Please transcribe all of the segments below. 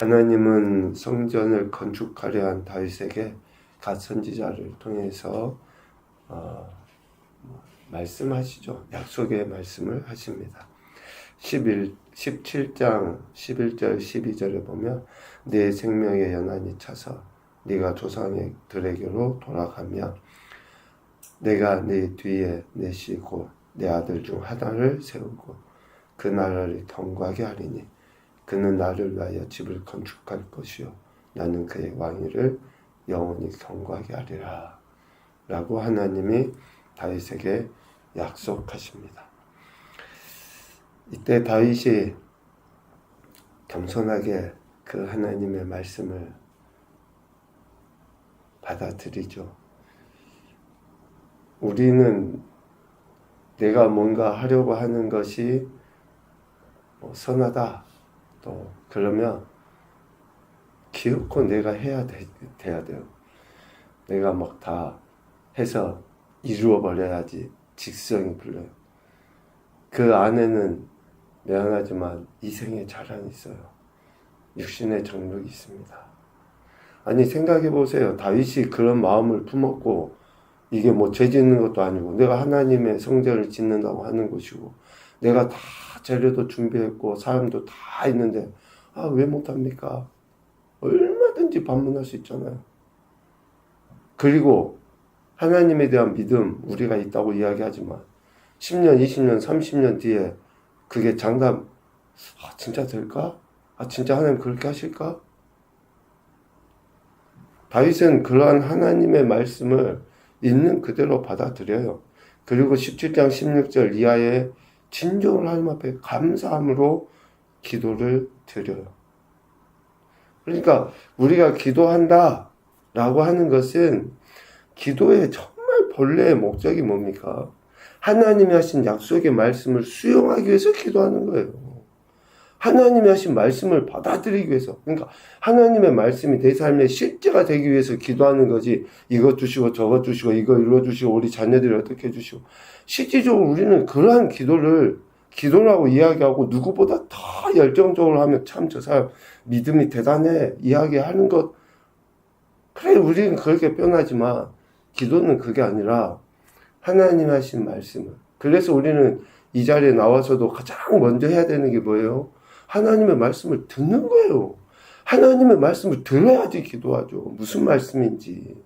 하나님은 성전을 건축하려 한 다윗에게 갓 선지자를 통해서 어, 말씀하시죠. 약속의 말씀을 하십니다. 11, 17장 11절 12절에 보면 내 생명의 연한이 차서 네가 조상들에게로 돌아가며 내가 네 뒤에 내시고 내 아들 중 하나를 세우고 그 나라를 경고하게 하리니 그는 나를 위하여 집을 건축할 것이요 나는 그의 왕위를 영원히 경고하게 하리라 라고 하나님이 다윗에게 약속하십니다. 이때 다윗이 겸손하게 그 하나님의 말씀을 받아들이죠. 우리는 내가 뭔가 하려고 하는 것이 뭐 선하다. 또 그러면 기어코 내가 해야 돼, 돼야 돼요. 내가 막 다 해서 이루어 버려야지 직성이 불러요. 그 안에는 미안하지만 이생의 자랑이 있어요. 육신의 정력이 있습니다. 아니 생각해 보세요. 다윗이 그런 마음을 품었고 이게 뭐 죄 짓는 것도 아니고 내가 하나님의 성전을 짓는다고 하는 것이고 내가 다 재료도 준비했고 사람도 다 있는데 아 왜 못합니까? 얼마든지 반문할 수 있잖아요. 그리고 하나님에 대한 믿음 우리가 있다고 이야기하지만 10년, 20년, 30년 뒤에 그게 장담 아 진짜 될까? 아 진짜 하나님 그렇게 하실까? 다윗은 그러한 하나님의 말씀을 있는 그대로 받아들여요. 그리고 17장 16절 이하에 진정을 하나님 앞에 감사함으로 기도를 드려요. 그러니까 우리가 기도한다 라고 하는 것은 기도의 정말 본래의 목적이 뭡니까? 하나님이 하신 약속의 말씀을 수용하기 위해서 기도하는 거예요. 하나님이 하신 말씀을 받아들이기 위해서. 그러니까 하나님의 말씀이 내 삶의 실제가 되기 위해서 기도하는 거지. 이것 주시고 저것 주시고 이거 이루어 주시고 우리 자녀들이 어떻게 해 주시고. 실질적으로 우리는 그러한 기도를 기도라고 이야기하고 누구보다 더 열정적으로 하면 참 저 사람 믿음이 대단해 이야기하는 것. 그래 우리는 그렇게 변하지만 기도는 그게 아니라 하나님 하신 말씀을. 그래서 우리는 이 자리에 나와서도 가장 먼저 해야 되는 게 뭐예요? 하나님의 말씀을 듣는 거예요. 하나님의 말씀을 들어야지 기도하죠. 무슨 말씀인지.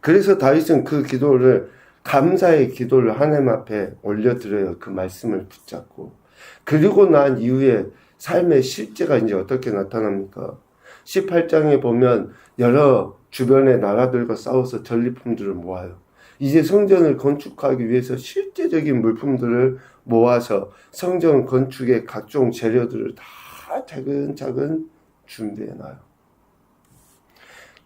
그래서 다윗은 그 기도를 감사의 기도를 하나님 앞에 올려드려요. 그 말씀을 붙잡고. 그리고 난 이후에 삶의 실제가 이제 어떻게 나타납니까? 18장에 보면 여러 주변의 나라들과 싸워서 전리품들을 모아요. 이제 성전을 건축하기 위해서 실제적인 물품들을 모아서 성전 건축의 각종 재료들을 다 차근차근 준비해 놔요.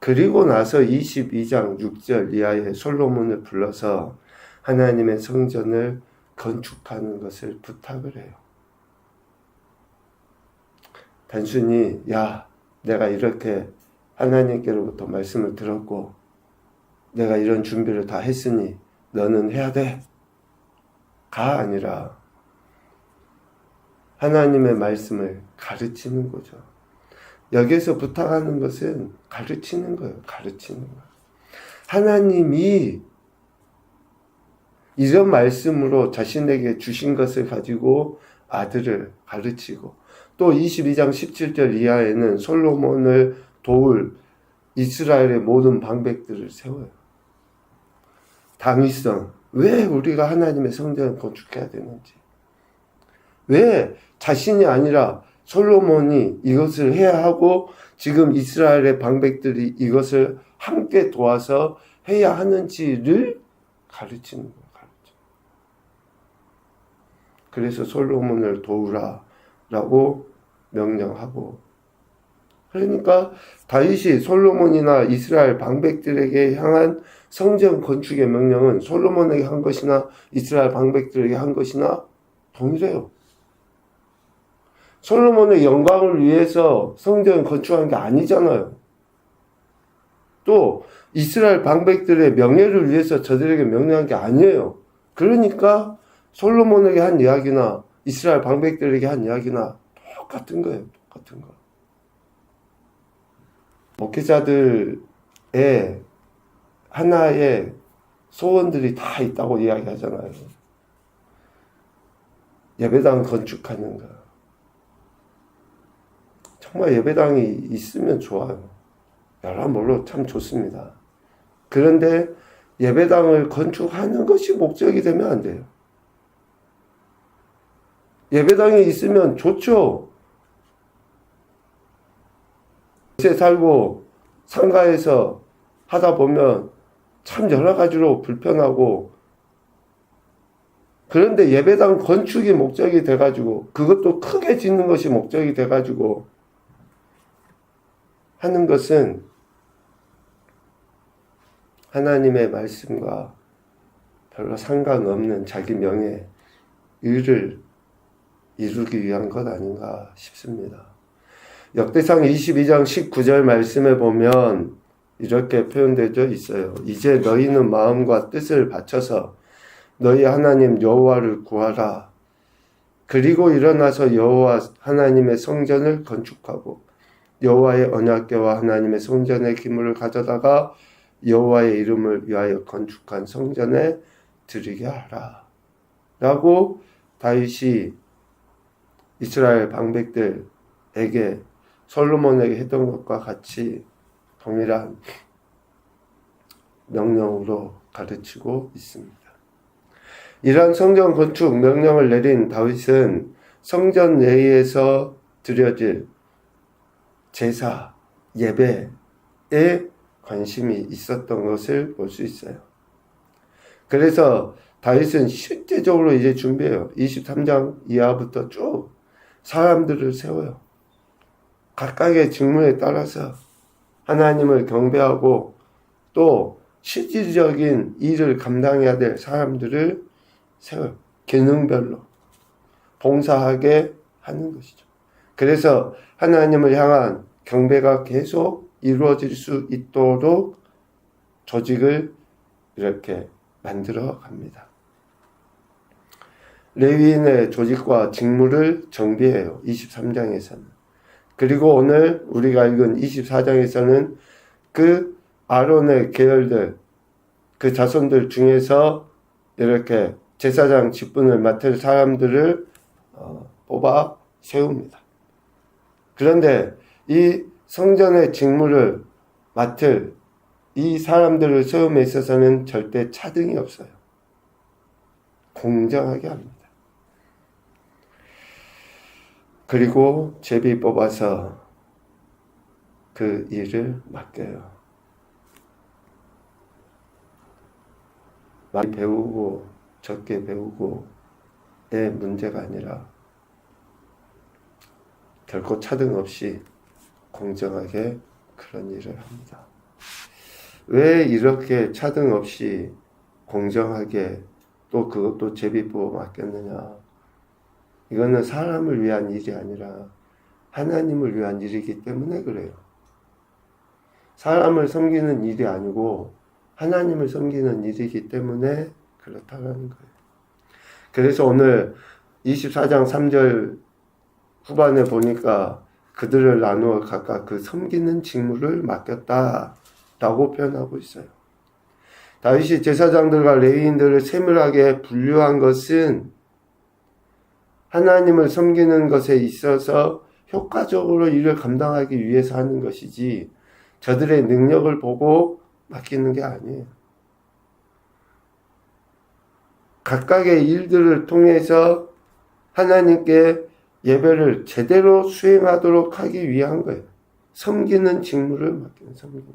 그리고 나서 22장 6절 이하에 솔로몬을 불러서 하나님의 성전을 건축하는 것을 부탁을 해요. 단순히, 야, 내가 이렇게 하나님께로부터 말씀을 들었고, 내가 이런 준비를 다 했으니, 너는 해야 돼. 가 아니라, 하나님의 말씀을 가르치는 거죠. 여기서 부탁하는 것은 가르치는 거예요. 가르치는 거예요. 하나님이 이런 말씀으로 자신에게 주신 것을 가지고 아들을 가르치고 또 22장 17절 이하에는 솔로몬을 도울 이스라엘의 모든 방백들을 세워요. 당위성. 왜 우리가 하나님의 성전을 건축해야 되는지. 왜 자신이 아니라 솔로몬이 이것을 해야 하고 지금 이스라엘의 방백들이 이것을 함께 도와서 해야 하는지를 가르치는 거예요. 가르쳐. 그래서 솔로몬을 도우라라고 명령하고 그러니까 다윗이 솔로몬이나 이스라엘 방백들에게 향한 성전 건축의 명령은 솔로몬에게 한 것이나 이스라엘 방백들에게 한 것이나 동일해요. 솔로몬의 영광을 위해서 성전 건축한 게 아니잖아요. 또 이스라엘 방백들의 명예를 위해서 저들에게 명령한 게 아니에요. 그러니까 솔로몬에게 한 이야기나 이스라엘 방백들에게 한 이야기나 똑같은 거예요. 같은 거. 목회자들의 하나의 소원들이 다 있다고 이야기하잖아요. 예배당 건축하는 거. 정말 예배당이 있으면 좋아요. 여러모로 참 좋습니다. 그런데 예배당을 건축하는 것이 목적이 되면 안 돼요. 예배당이 있으면 좋죠. 세 살고 상가에서 하다 보면 참 여러 가지로 불편하고 그런데 예배당 건축이 목적이 돼가지고 그것도 크게 짓는 것이 목적이 돼가지고 하는 것은 하나님의 말씀과 별로 상관없는 자기 명예, 의를 이루기 위한 것 아닌가 싶습니다. 역대상 22장 19절 말씀에 보면 이렇게 표현되어 있어요. 이제 너희는 마음과 뜻을 바쳐서 너희 하나님 여호와를 구하라. 그리고 일어나서 여호와 하나님의 성전을 건축하고 여호와의 언약궤와 하나님의 성전의 기물을 가져다가 여호와의 이름을 위하여 건축한 성전에 드리게 하라. 라고 다윗이 이스라엘 방백들에게 솔로몬에게 했던 것과 같이 동일한 명령으로 가르치고 있습니다. 이러한 성전 건축 명령을 내린 다윗은 성전 내에서 드려질 제사, 예배에 관심이 있었던 것을 볼 수 있어요. 그래서 다윗은 실제적으로 이제 준비해요. 23장 이하부터 쭉 사람들을 세워요. 각각의 직무에 따라서 하나님을 경배하고 또 실질적인 일을 감당해야 될 사람들을 세워요. 기능별로 봉사하게 하는 것이죠. 그래서 하나님을 향한 경배가 계속 이루어질 수 있도록 조직을 이렇게 만들어 갑니다. 레위인의 조직과 직무를 정비해요. 23장에서는. 그리고 오늘 우리가 읽은 24장에서는 그 아론의 계열들, 그 자손들 중에서 이렇게 제사장 직분을 맡을 사람들을 어, 뽑아 세웁니다. 그런데 이 성전의 직무를 맡을 이 사람들을 세움에 있어서는 절대 차등이 없어요. 공정하게 합니다. 그리고 제비 뽑아서 그 일을 맡겨요. 많이 배우고 적게 배우고의 문제가 아니라 결코 차등 없이 공정하게 그런 일을 합니다. 왜 이렇게 차등 없이 공정하게 또 그것도 제비 뽑아 맡겼느냐? 이거는 사람을 위한 일이 아니라 하나님을 위한 일이기 때문에 그래요. 사람을 섬기는 일이 아니고 하나님을 섬기는 일이기 때문에 그렇다는 거예요. 그래서 오늘 24장 3절 후반에 보니까 그들을 나누어 각각 그 섬기는 직무를 맡겼다라고 표현하고 있어요. 다윗이 제사장들과 레위인들을 세밀하게 분류한 것은 하나님을 섬기는 것에 있어서 효과적으로 일을 감당하기 위해서 하는 것이지 저들의 능력을 보고 맡기는 게 아니에요. 각각의 일들을 통해서 하나님께 예배를 제대로 수행하도록 하기 위한 거예요. 섬기는 직무를 맡기는 섬기는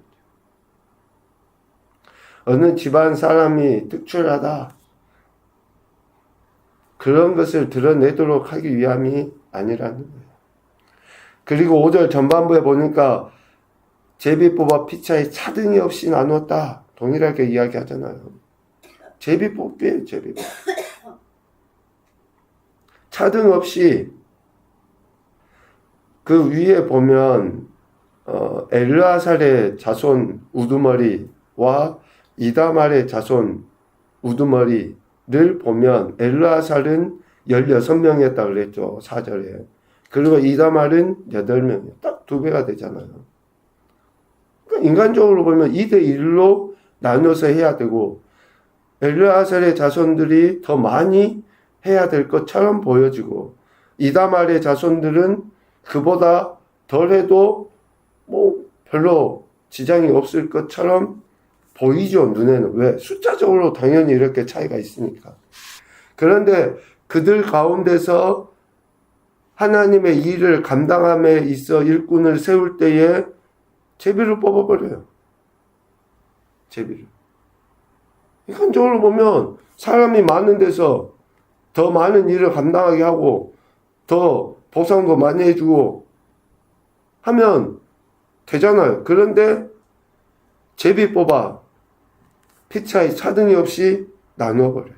어느 집안 사람이 특출하다. 그런 것을 드러내도록 하기 위함이 아니라는 거예요. 그리고 5절 전반부에 보니까 제비 뽑아 피차에 차등이 없이 나눴다. 동일하게 이야기하잖아요. 제비 뽑기에요, 제비 뽑기. 차등 없이 그 위에 보면 어, 엘르아살의 자손 우두머리와 이다말의 자손 우두머리 를 보면 엘르아살은 16명이었다 그랬죠. 4절에. 그리고 이다말은 8명. 딱두 배가 되잖아요. 그러니까 인간적으로 보면 2대 1로 나눠서 해야 되고 엘르아셀의 자손들이 더 많이 해야 될 것처럼 보여지고 이다말의 자손들은 그보다 덜 해도 뭐 별로 지장이 없을 것처럼 보이죠? 눈에는. 왜? 숫자적으로 당연히 이렇게 차이가 있으니까. 그런데 그들 가운데서 하나님의 일을 감당함에 있어 일꾼을 세울 때에 제비를 뽑아버려요. 제비를. 인간적으로 보면 사람이 많은 데서 더 많은 일을 감당하게 하고 더 보상도 많이 해주고 하면 되잖아요. 그런데 제비 뽑아 피 차이 차등이 없이 나누어버려요.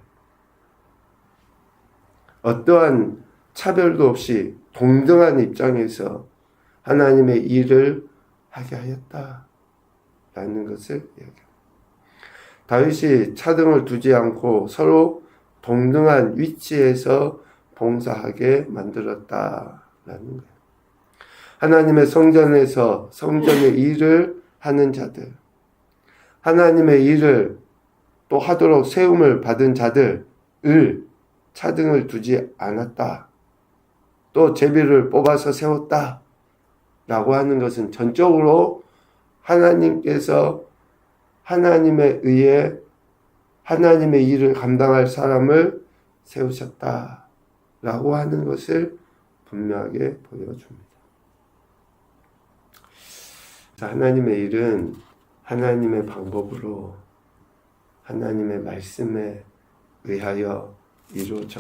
어떠한 차별도 없이 동등한 입장에서 하나님의 일을 하게 하였다 라는 것을 이야기합니다. 다윗이 차등을 두지 않고 서로 동등한 위치에서 봉사하게 만들었다 라는 거예요. 하나님의 성전에서 성전의 일을 하는 자들, 하나님의 일을 또 하도록 세움을 받은 자들을 차등을 두지 않았다. 또 제비를 뽑아서 세웠다. 라고 하는 것은 전적으로 하나님께서 하나님에 의해 하나님의 일을 감당할 사람을 세우셨다. 라고 하는 것을 분명하게 보여줍니다. 하나님의 일은 하나님의 방법으로 하나님의 말씀에 의하여 이루어져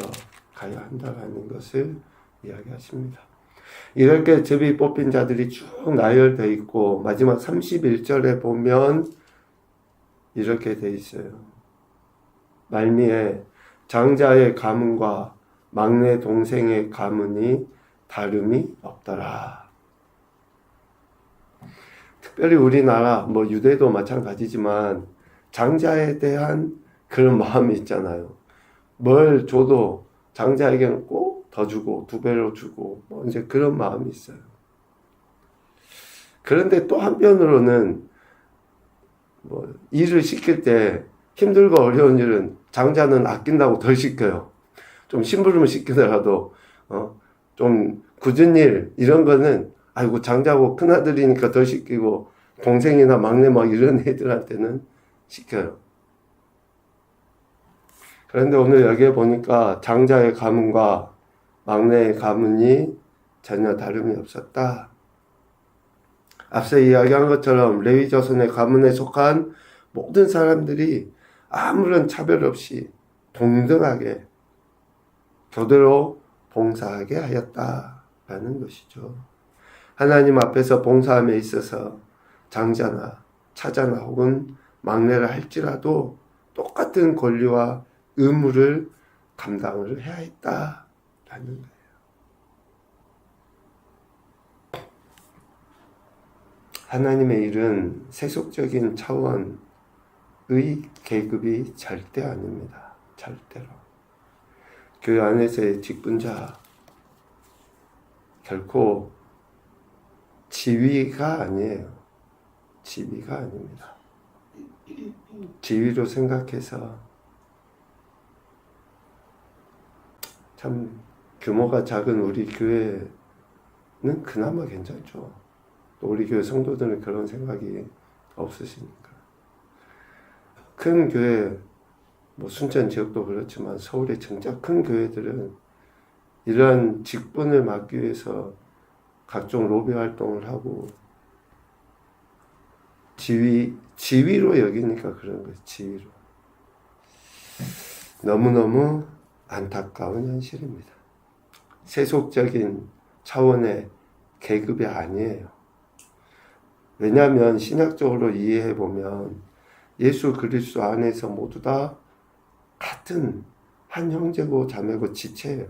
가야 한다라는 것을 이야기하십니다. 이렇게 제비 뽑힌 자들이 쭉 나열되어 있고 마지막 31절에 보면 이렇게 돼 있어요. 말미에 장자의 가문과 막내 동생의 가문이 다름이 없더라. 특별히 우리나라 뭐 유대도 마찬가지지만 장자에 대한 그런 마음이 있잖아요. 뭘 줘도 장자에게는 꼭 더 주고 두 배로 주고 뭐 이제 그런 마음이 있어요. 그런데 또 한편으로는 뭐 일을 시킬 때 힘들고 어려운 일은 장자는 아낀다고 덜 시켜요. 좀 심부름을 시키더라도 어, 좀 굳은 일 이런 거는 아이고 장자고 큰 아들이니까 덜 시키고 동생이나 막내 막 이런 애들한테는 시켜요. 그런데 오늘 여기에 보니까 장자의 가문과 막내의 가문이 전혀 다름이 없었다. 앞서 이야기한 것처럼 레위 자손의 가문에 속한 모든 사람들이 아무런 차별 없이 동등하게 교대로 봉사하게 하였다라는 것이죠. 하나님 앞에서 봉사함에 있어서 장자나 차자나 혹은 막내를 할지라도 똑같은 권리와 의무를 감당을 해야 했다라는 거예요. 하나님의 일은 세속적인 차원의 계급이 절대 아닙니다. 절대로. 교회 안에서의 직분자 결코 지위가 아니에요. 지위가 아닙니다. 지위로 생각해서 참 규모가 작은 우리 교회는 그나마 괜찮죠. 또 우리 교회 성도들은 그런 생각이 없으시니까. 큰 교회, 뭐 순천 지역도 그렇지만 서울의 진짜 큰 교회들은 이러한 직분을 맡기 위해서 각종 로비 활동을 하고 지위 지위로 여기니까 그런 거예요. 지위로 너무너무 안타까운 현실입니다. 세속적인 차원의 계급이 아니에요. 왜냐하면 신학적으로 이해해 보면 예수 그리스도 안에서 모두 다 같은 한 형제고 자매고 지체예요.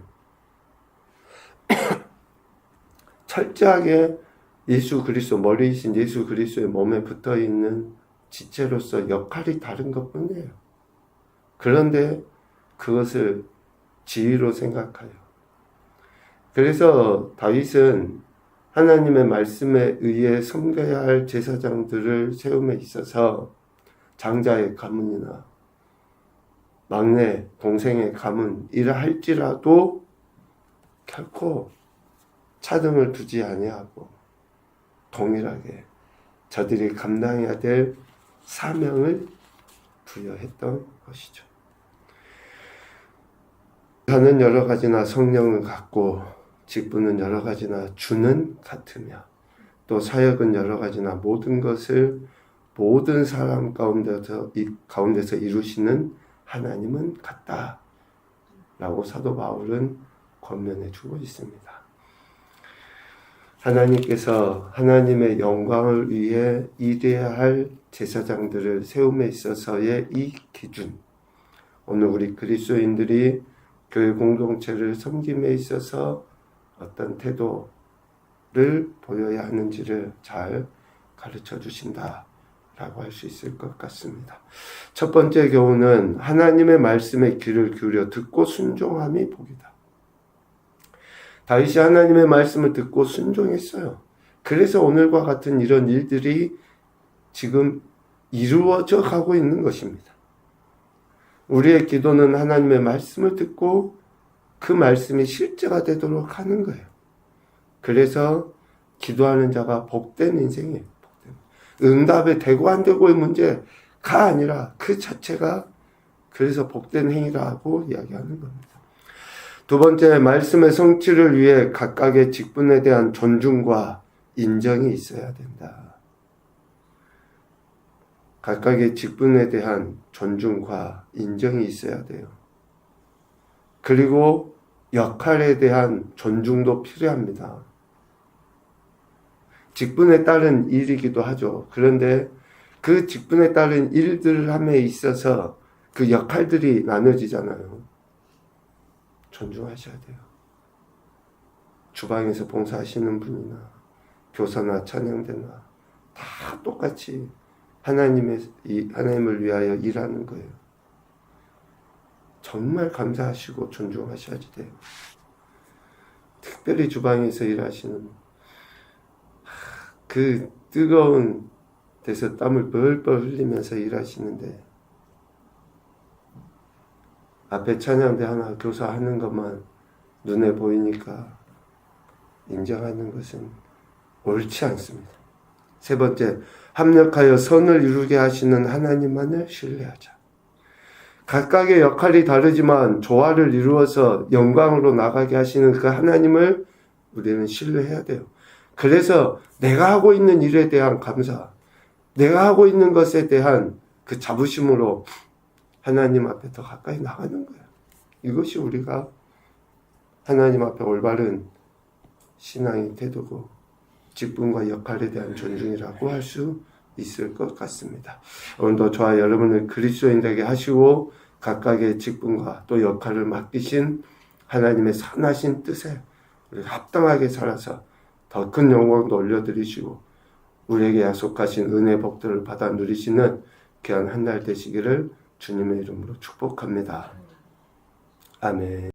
철저하게 예수 그리스도 머리이신 예수 그리스도의 몸에 붙어 있는 지체로서 역할이 다른 것 뿐이에요. 그런데 그것을 지위로 생각하여 그래서 다윗은 하나님의 말씀에 의해 섬겨야 할 제사장들을 세움에 있어서 장자의 가문이나 막내 동생의 가문 이라 할지라도 결코 차등을 두지 아니하고 동일하게 저들이 감당해야 될 사명을 부여했던 것이죠. 하는 여러 가지나 성령은 같고 직분은 여러 가지나 주는 같으며 또 사역은 여러 가지나 모든 것을 모든 사람 가운데서 이 가운데서 이루시는 하나님은 같다 라고 사도 바울은 권면해 주고 있습니다. 하나님께서 하나님의 영광을 위해 일해야 할 제사장들을 세움에 있어서의 이 기준 오늘 우리 그리스도인들이 교회 공동체를 섬김에 있어서 어떤 태도를 보여야 하는지를 잘 가르쳐 주신다 라고 할 수 있을 것 같습니다. 첫 번째 교훈은 하나님의 말씀에 귀를 기울여 듣고 순종함이 복이다. 다윗이 하나님의 말씀을 듣고 순종했어요. 그래서 오늘과 같은 이런 일들이 지금 이루어져 가고 있는 것입니다. 우리의 기도는 하나님의 말씀을 듣고 그 말씀이 실제가 되도록 하는 거예요. 그래서 기도하는 자가 복된 인생이에요. 응답에 되고 안 되고의 문제가 아니라 그 자체가 그래서 복된 행위라고 이야기하는 겁니다. 두 번째, 말씀의 성취를 위해 각각의 직분에 대한 존중과 인정이 있어야 된다. 각각의 직분에 대한 존중과 인정이 있어야 돼요. 그리고 역할에 대한 존중도 필요합니다. 직분에 따른 일이기도 하죠. 그런데 그 직분에 따른 일들 함에 있어서 그 역할들이 나눠지잖아요. 존중하셔야 돼요. 주방에서 봉사하시는 분이나 교사나 찬양대나 다 똑같이 하나님의 이 하나님을 위하여 일하는 거예요. 정말 감사하시고 존중하셔야지 돼요. 특별히 주방에서 일하시는 그 뜨거운 데서 땀을 뻘뻘 흘리면서 일하시는데 앞에 찬양대 하나 교사하는 것만 눈에 보이니까 인정하는 것은 옳지 않습니다. 세 번째, 합력하여 선을 이루게 하시는 하나님만을 신뢰하자. 각각의 역할이 다르지만 조화를 이루어서 영광으로 나가게 하시는 그 하나님을 우리는 신뢰해야 돼요. 그래서 내가 하고 있는 일에 대한 감사, 내가 하고 있는 것에 대한 그 자부심으로 하나님 앞에 더 가까이 나가는 거예요. 이것이 우리가 하나님 앞에 올바른 신앙의 태도고 직분과 역할에 대한 존중이라고 할 수 있을 것 같습니다. 오늘도 저와 여러분을 그리스도인 되게 하시고 각각의 직분과 또 역할을 맡기신 하나님의 선하신 뜻에 합당하게 살아서 더 큰 영광도 올려드리시고 우리에게 약속하신 은혜 복들을 받아 누리시는 귀한 한 날 되시기를 주님의 이름으로 축복합니다. 아멘.